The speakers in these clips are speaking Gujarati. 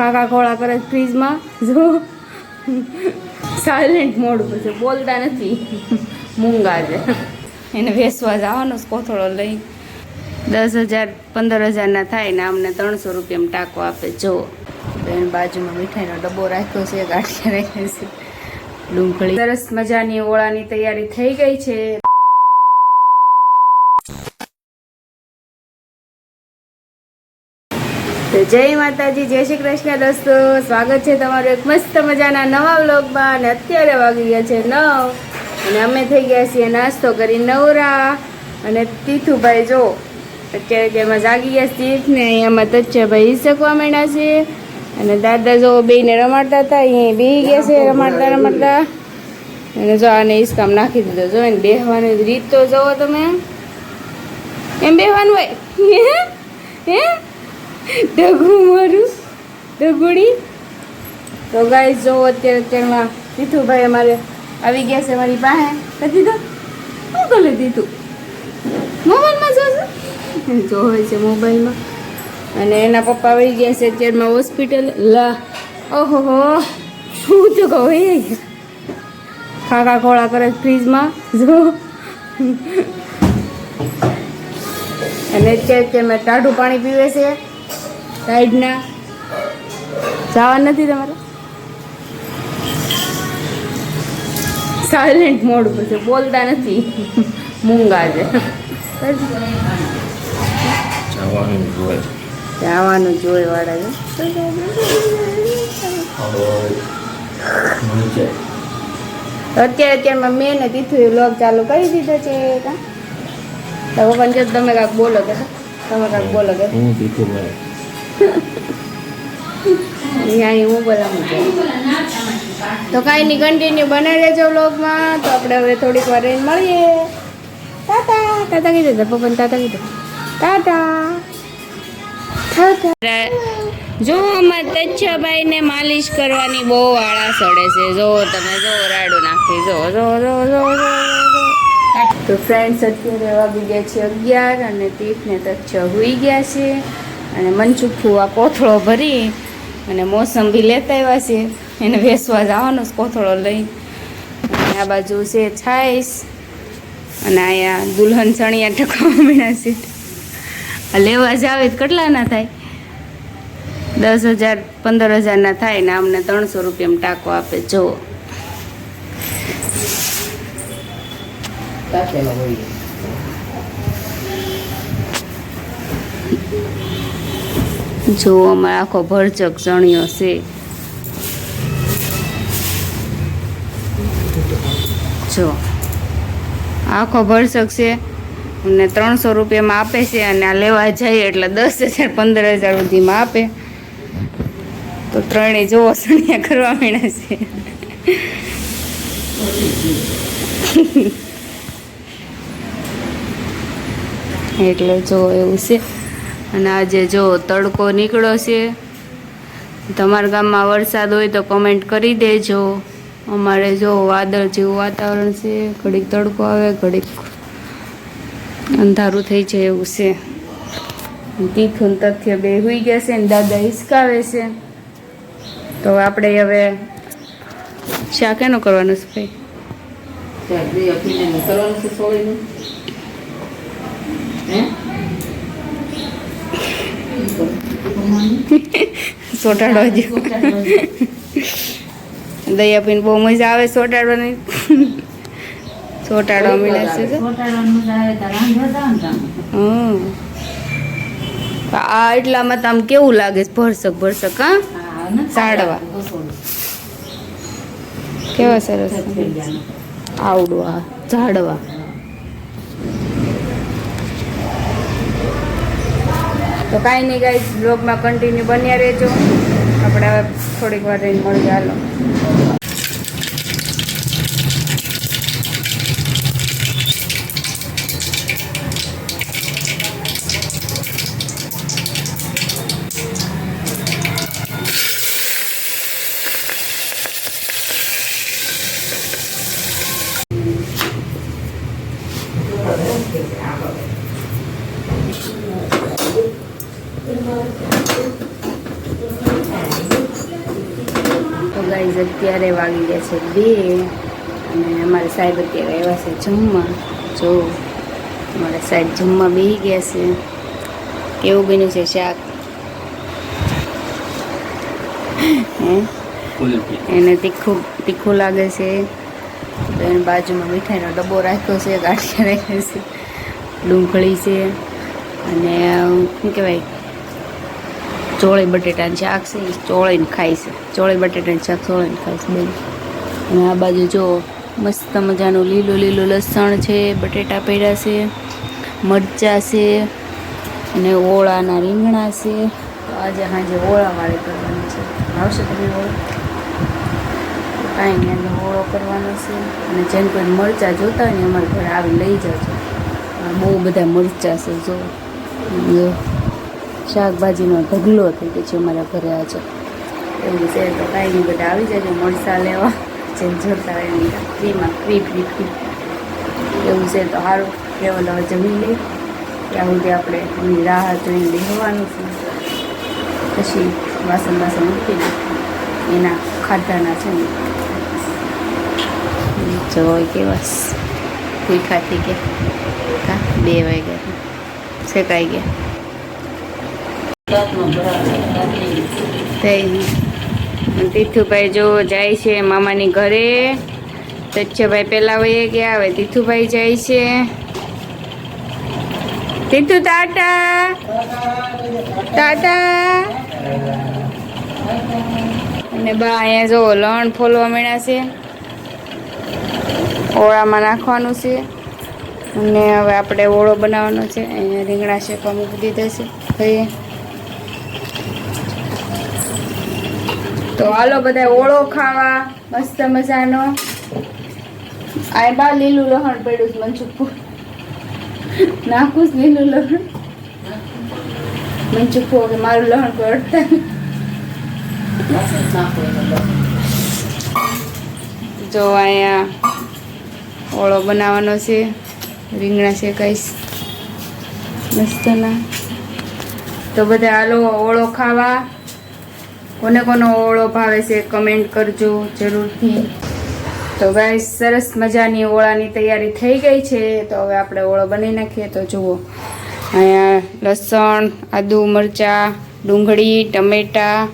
ખાકા ખોળા કરે ફ્રીજમાં જો. સાયલેન્ટ મોડ ઉપર છે. બોલતા નથી. મૂંગા છે. એને વેસવા જવાનો કોથળો લઈ. દસ હજાર, પંદર હજારના થાય ને અમને ત્રણસો રૂપિયામાં ટાંકો આપે. જો. બેન બાજુમાં મીઠાઈનો ડબ્બો રાખ્યો છે, ગાંઠિયા રાખ્યા છે. ડુંગળી. સરસ મજાની ઓળાની તૈયારી થઈ ગઈ છે. જય માતાજી, જય શ્રી કૃષ્ણ દોસ્તો. સ્વાગત છે તમારું એક મસ્ત મજાના નવા વ્લોગમાં. અને અત્યારે વાગી ગયા છે નવ. અને અમે થઈ ગયા છીએ નાસ્તો કરી નવરા. અને તીથુભાઈ જો અત્યારે જેમાં જાગી ગયા તીર્થ ને અહીંયામાં તચ્ચાભાઈ હિસકવા માંડ્યા છે. અને દાદા જો બેને રમાડતા હતા, અહીંયા બેહી ગયા છે રમાડતા રમાડતા. અને જો આને હિસકામ નાખી દીધો. જો એને બેહવાની રીત તો જુઓ તમે. એમ બેહવાનું હોય. હે? ડગુ મારું ડગુડી. તો ગાય જો અત્યારે અત્યારમાં તીથુભાઈ અમારે આવી ગયા છે મારી પાસે. કદી તો શું કરે દીધું. મોબાઈલમાં જોશે જોવે છે મોબાઈલમાં. અને એના પપ્પા આવી ગયા છે અત્યારમાં હોસ્પિટલ લા ઓહો હો શું તો કહું ખાખા ખોળા કરે ફ્રીજમાં જો. અને અત્યારે અત્યારમાં ટાઢું પાણી પીવે છે. સાઈડના. જવા નથી તમારે? સાયલેન્ટ મોડ ઉપર છે બોલતા નથી. મૂંગા છે. જવાનું જોઈ વાળા છે. અત્યારે અત્યારમાં મેં ને તીથું વ્લોગ ચાલુ કરી દીધો છે કાં? તો તમે કાંક બોલો કે તમે કાંક બોલો કે હું? દીધું ભાઈ અહીંયા હું બોલાવું તો કાંઈ નહીં કન્ટિન્યુ બનાવી રહેજો વ્લોગમાં તો આપણે હવે થોડીક વાર રહીને મળીએ. ટાટા. ટાટા કીધું તો પપ્પા ટાટા કીધું. ટાટા. ટાટા. જો અમારે તચ્છાભાઈને માલિશ કરવાની બહુ આળા સડે છે. જો તમે જો રાડું નાખી જો જો જો જો જો જો. તો ફ્રેન્ડ્સ અત્યારે વાગી ગયા છે અગિયાર અને તીર્થને તચ્છ હોઈ ગયા છે. અને મનચુખ્ખું આ કોથળો ભરી અને મોસંબી લેતા આવ્યા છે. એને વેસવા જવાનો છે કોથળો લઈ. અને આ બાજુ છે છાઈસ. અને અહીંયા દુલ્હન ચણિયા ટકવા મીણા આ લેવા જાવે કેટલાના થાય? દસ હજાર, પંદર હજારના થાય ને અમને ત્રણસો રૂપિયામાં ટાંકો આપે. જો જો અમારે આખો ભરચક જણ્યો છે. જો, આખો ભરચક છે. અને ત્રણસો રૂપિયામાં આપે છે અને આ લેવા જઈએ એટલે દસ હજાર, પંદર હજાર સુધીમાં આપે. તો ત્રણેય જોવો સણિયા કરવા માંડ્યા છે. એટલે જો એવું છે. અને આજે જો તડકો નીકળ્યો છે, તમારા ગામમાં વરસાદ હોય તો કમેન્ટ કરી દેજો. અમારે જો વાદળ જેવું વાતાવરણ છે, ઘડીક તડકો આવે, ઘડીક અંધારું થઈ જાય એવું છે. તીથું તથ્ય બે હોઈ ગયા છે ને દાદા હિસકાવે છે. તો આપણે હવે શા કેનું કરવાનું છે ભાઈ? સોટાડવા જેવું. દયા પીને બહુ મજા આવે સોટાડવાની. સોટાડો મળે છે હમ. આ એટલામાં આમ કેવું લાગે છે? ભરસક ભરસક હા? સાડવા. કેવા સરસ આવડવા ઝાડવા. તો કાંઈ નહીં ગાઈસ બ્લોગમાં કન્ટિન્યુ બન્યા રહેજો આપણે હવે થોડીક વાર રહીને મળીએ, હાલો Thank you. તો ગાઈઝ અત્યારે વાગી ગયા છે બે અને અમારા સાહેબ અત્યારે આવ્યા છે જમવા. જો, અમારા સાહેબ જમવા બેસી ગયા છે. કેવું બન્યું છે શાક? એને તીખું તીખું લાગે છે. તો એની બાજુમાં મીઠાઈનો ડબ્બો રાખ્યો છે, ગાંઠિયા રાખ્યો છે, ડુંગળી છે અને શું કહેવાય? ચોળી બટેટાનું શાક છે એ ચોળીને છે. ચોળી બટેટાનું શાક ચોળીને છે બેન. અને આ બાજુ જો મસ્ત મજાનું લીલું લીલું લસણ છે, બટેટા પડ્યા છે, મરચાં છે, અને ઓળાના રીંગણા છે. આજે સાંજે ઓળાવાળી કરવાની છે. આવશે તમે ઓળો? કાંઈ નહીં ઓળો કરવાનો છે. અને જેમ કોઈ મરચાં જોતા હોય ને અમારા ઘરે આવી લઈ જજો. બહુ બધા મરચાં છે જો. શાકભાજીનો ઢગલો થઈ ગયો છે અમારા ઘરે આજે. એવું છે તો કાંઈ નહીં, બધા આવી જજો મરસા લેવા. જેમ જોતા હોય ફ્રીમાં ફ્રી ફ્રી ફ્રી એવું છે તો સારું. લેવલ હવે જમી લઈ ત્યાં સુધી આપણે એની રાહ જોઈને બેહવાનું છે. પછી વાસણ વાસણ મૂકીને એના ખાધાના છે ને. જોઈ બસ. કોઈ ખાતી ગયા. કા? બે વાગ્યા. શેકાઈ થઈ ગયું. તીથુભાઈ જો જાય છે મામાની ઘરે. તચ્છભાઈ પેલા વયે ગયા, હવે તીથુભાઈ જાય છે. તીથુ ટાટા ટાટા અને બા અહીંયા જો લણ ફોલવા મળ્યા છે. ઓળામાં નાખવાનું છે. અને હવે આપણે ઓળો બનાવવાનો છે. અહીંયા રીંગણા શેકવા મૂકી દીધા છે. ભાઈએ તો હાલો બધા ઓળો ખાવા. મસ્ત મજાનો. આ બા લીલું લહણ પડ્યું છે મનચુકું નાખું જ લીલું લહણ. મનચુકું કે મારું લહણ પડતા જો અહીંયા ઓળો બનાવવાનો છે. રીંગણા છે કઈશ. મસ્તના. તો બધા હાલો ઓળો ખાવા. કોને કોનો ઓળો ભાવે છે કમેન્ટ કરજો જરૂરથી. તો ગાઈસ સરસ મજાની ઓળાની તૈયારી થઈ ગઈ છે. તો હવે આપણે ઓળો બનાવી નાખીએ. તો જુઓ. અહીંયા લસણ, આદુ મરચાં, ડુંગળી, ટમેટા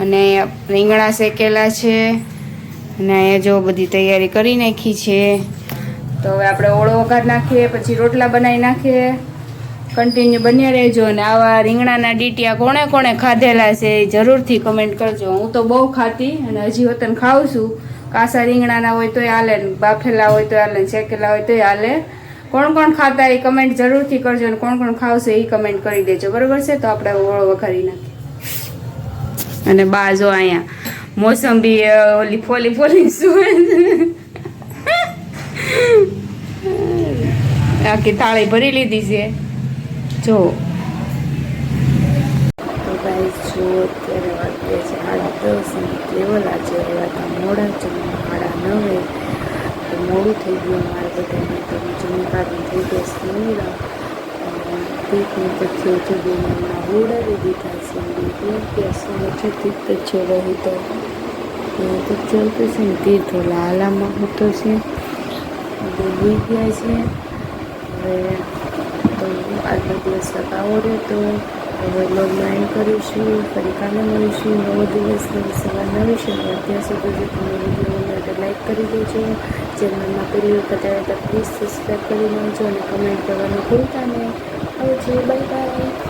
અને રીંગણા શેકેલા છે. અને અહીંયા જો બધી તૈયારી કરી નાખી છે. તો હવે આપણે ઓળો વઘાર નાખીએ, પછી રોટલા બનાવી નાખીએ. કન્ટિન્યુ બન્યા રહેજો અને આવા રીંગણાના ડીટિયા કોણે કોણે ખાધેલા છે એ જરૂરથી કમેન્ટ કરજો. હું તો બહુ ખાતી અને હજી વતન ખાઉં છું. કાસા રીંગણાના હોય તોય હાલે બાફેલા હોય તોય હાલે શેકેલા હોય તોય હાલે. કોણ કોણ ખાતા એ કમેન્ટ જરૂરથી કરજો અને કોણ કોણ ખાવશે એ કમેન્ટ કરી દેજો. બરાબર છે? તો આપણે ઓળો વખારી નાખીએ. અને બા જો અહીંયા મોસંબી ઓલી ફોલી ફોલી શું આખી થાળી ભરી લીધી છે. જો. તો જો અત્યારે વાગ્યા છે સાડા દસ અને કેવલ આજે આવ્યા મોડા જ સાડા નવે તો મોડું થઈ ગયું મારે બધાને તો જમી કાઢી થઈ ગયા સ્નેહરા તીકની તથ્યો જગીને હમણાં ઉડાવી દીધા છે. તીર્થ શું છે તીર્થ છે રહી તો. તો છે ને, તીર્થ લાલામાં હતો છે. બી ગયા છે. હવે તો આજનો દિવસ આવો રહ્યો તો હવે લોગમાં એન્ડ કરીશું ફરી કાલે મળીશું, નવો દિવસ, નવી સવાર, નવી શરૂઆત. ત્યાં સુધી જો તમે વીડિયો ગમે તો લાઈક કરી દેજો. ચેનલમાં પહેલી વખત આવે તો પ્લીઝ સબસ્ક્રાઈબ કરી લેજો અને કમેન્ટ કરવાનું ભૂલતા નહીં. આવજો બાય બાય